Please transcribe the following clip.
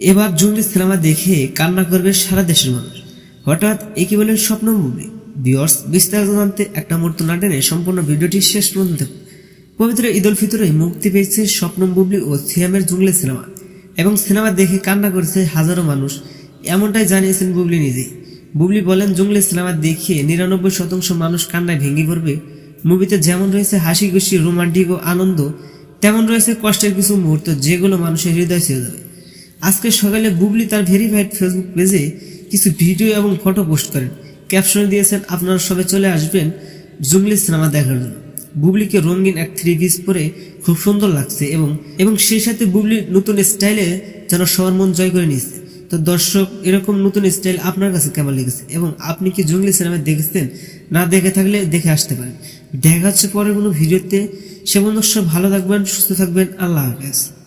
এবার জঙ্গলি সিনেমা দেখে কান্না করবে সারা দেশের মানুষ। হঠাৎ একে বলেন স্বপ্ন মুভি। বিয়র্স বিস্তারিত জানতে একটা মুহূর্ত না টেনে সম্পূর্ণ ভিডিওটি শেষ পর্যন্ত পবিত্র ঈদ উল ফিতরে মুক্তি পেয়েছে স্বপ্ন বুবলি ও সিয়ামের জঙ্গলি সিনেমা। এবং সিনেমা দেখে কান্না করেছে হাজারো মানুষ, এমনটাই জানিয়েছেন বুবলি নিজেই। বুবলি বলেন, জঙ্গলি সিনেমা দেখে নিরানব্বই শতাংশ মানুষ কান্নায় ভেঙে পড়বে। মুভিতে যেমন রয়েছে হাসি খুশি, রোমান্টিক ও আনন্দ, তেমন রয়েছে কষ্টের কিছু মুহূর্ত যেগুলো মানুষের হৃদয় ছেড়ে যাবে আজকে সকালে বুবলি তার ভেরিফাইড ফেসবুক পেজে কিছু ভিডিও এবং ফটো পোস্ট করেন। ক্যাপশনে দিয়েছেন, আপনারা সবে চলে আসবেন জঙ্গলি সিনেমা দেখার জন্য। বুবলিকে রঙিন এক থ্রি পিস পরে খুব সুন্দর লাগছে এবং এবং সেই সাথে বুবলির নতুন স্টাইলে যেন সবার মন জয় করে নিয়েছে। তো দর্শক, এরকম নতুন স্টাইল আপনার কাছে কেমন লেগেছে? এবং আপনি কি জঙ্গলি সিনেমা দেখেছেন? না দেখে থাকলে দেখে আসতে পারেন। দেখা হচ্ছে পরের কোনো ভিডিওতে। সে বন্ধু ভালো থাকবেন, সুস্থ থাকবেন। আল্লাহ হাফেজ।